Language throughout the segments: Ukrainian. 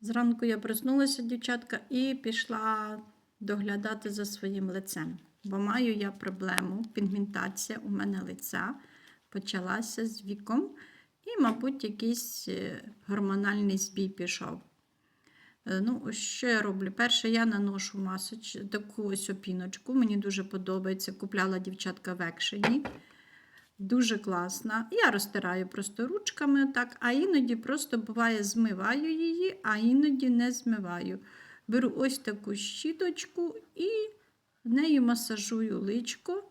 Зранку я проснулася, дівчатка, і пішла доглядати за своїм лицем. Бо маю я проблему, пігментація у мене лиця почалася з віком, і, мабуть, якийсь е, гормональний збій пішов. Е, Ну, що я роблю? Перше, я наношу масоч, таку ось опіночку. Мені дуже подобається. Купляла дівчатка в екшені. Дуже класна. Я розтираю просто ручками, так, а іноді просто буває змиваю її, а іноді не змиваю. Беру ось таку щіточку і нею масажую личко.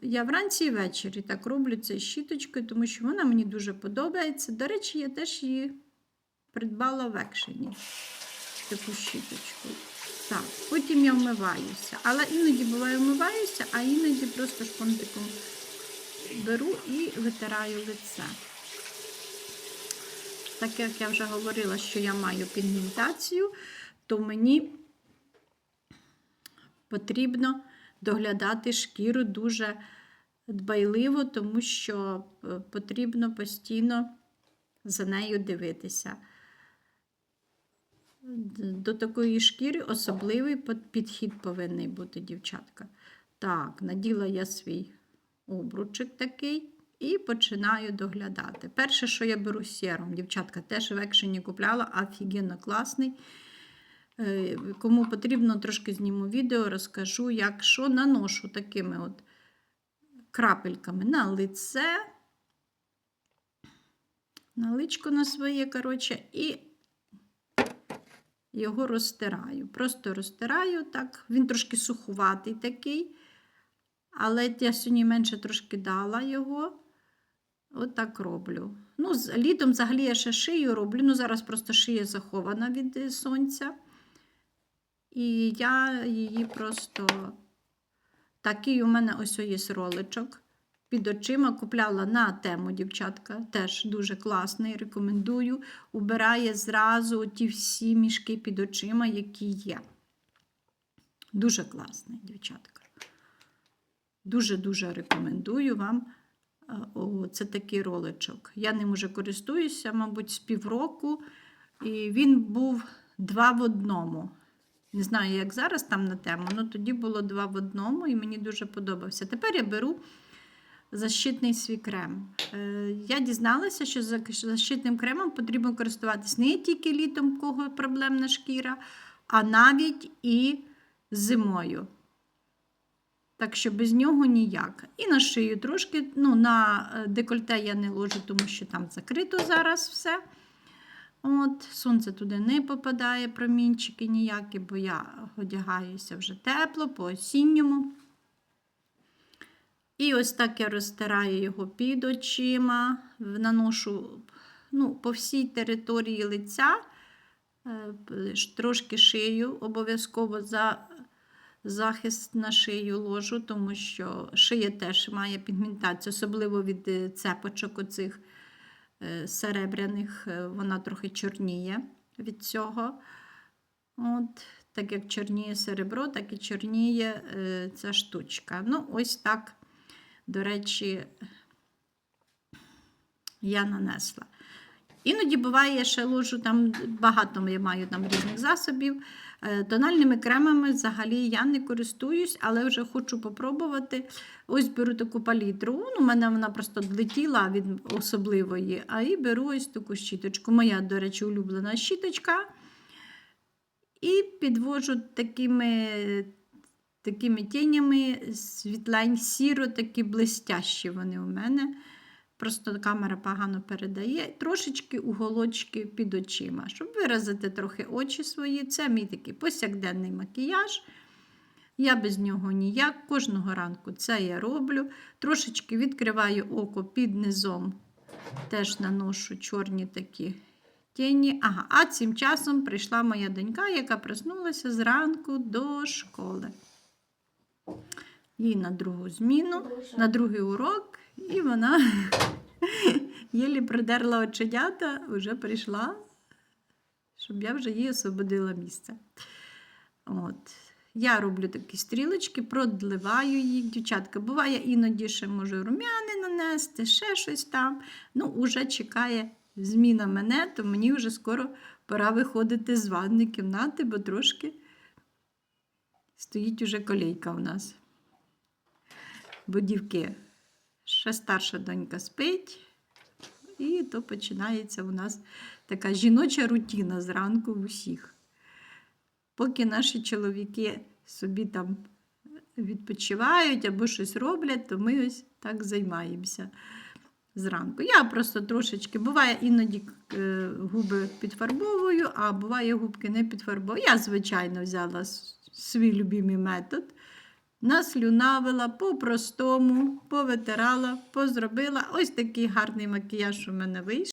Я вранці і ввечері так роблю це щіточкою, тому що вона мені дуже подобається. До речі, я теж її придбала в екшені. Таку щіточку. Так, потім я вмиваюся. Але іноді буває вмиваюся, а іноді просто шпонтиком беру і витираю лице. Так як я вже говорила, що я маю пігментацію, то мені потрібно доглядати шкіру дуже дбайливо, тому що е, потрібно постійно за нею дивитися. До такої шкіри особливий підхід повинен бути, дівчатка. Так, наділа я свій обручик такий і починаю доглядати. Перше, що я беру серум, дівчатка, теж в екшені купляла, офігенно класний. Е, Кому потрібно, трошки зніму відео, розкажу, як що наношу такими от крапельками на лице, на личко на своє, коротше, і його розтираю. Просто розтираю так. Він трошки сухуватий такий. Але я сьогодні менше трошки дала його. От так роблю. Ну, з- літом взагалі я ще шию роблю. Ну, зараз просто шия захована від е, сонця. І я її просто. Такий у мене ось є роличок. Під очима купляла на тему, дівчатка. Теж дуже класний, рекомендую. Убирає зразу ті всі мішки під очима, які є. Дуже класний, дівчатка. Дуже-дуже рекомендую вам. е, це такий роличок. Я ним уже користуюся, мабуть, з півроку. І він був два в одному. Не знаю, як зараз там на тему, але тоді було два в одному і мені дуже подобався. Тепер я беру защитний свій крем. Е, Я дізналася, що защитним кремом потрібно користуватись не тільки літом, в кого проблемна шкіра, а навіть і зимою. Так що без нього ніяк. І на шию трошки, ну, на е, декольте я не ложу, тому що там закрито зараз все. От, Сонце туди не попадає, промінчики ніякі, бо я одягаюся вже тепло, по осінньому. І ось так я розтираю його під очима, наношу ну, по всій території лиця, е, трошки шию, обов'язково захист на шию ложу, тому що шия теж має пігментацію, особливо від е, цепочок оцих е, серебряних, е, вона трохи чорніє від цього. От, так як чорніє серебро, так і чорніє ця штучка. Ну, ось так, до речі, я нанесла. Іноді буває, я ще ложу там багато я маю там різних засобів. Е, Тональними кремами взагалі я не користуюсь, але вже хочу попробувати. Ось беру таку палітру. Ну, у мене вона просто відлетіла від особливої, а і беру ось таку щіточку. Моя, до речі, улюблена щіточка. І підвожу такими, такими тінями світлень, сіро, такі блистящі вони у мене. Просто камера погано передає. Трошечки уголочки під очима, щоб виразити трохи очі свої. Це мій такий повсякденний макіяж. Я без нього ніяк. Кожного ранку це я роблю. Трошечки відкриваю око під низом. Теж наношу чорні такі тіні. Ага, а цим часом прийшла моя донька, яка проснулася зранку до школи. Їй на другу зміну, на другий урок, і вона єлі придерла оченята, вже прийшла, щоб я вже їй освободила місце. От. Я роблю такі стрілочки, продливаю їх, дівчатка. Буває, іноді ще можу рум'яни нанести, ще щось там. Ну, уже чекає зміна мене, то мені вже скоро пора виходити з ванної кімнати, бо трошки стоїть уже колейка у нас. Бо дівки, ще старша донька спить, і то починається у нас така жіноча рутина зранку в усіх. Поки наші чоловіки собі там відпочивають або щось роблять, то ми ось так займаємося зранку. Я просто трошечки, буває іноді е, губи підфарбовую, а буває губки не підфарбовую. Я, звичайно, взяла свій любимий метод. Наслюнавила по-простому, повитирала, позробила. Ось такий гарний макіяж у мене вийшов.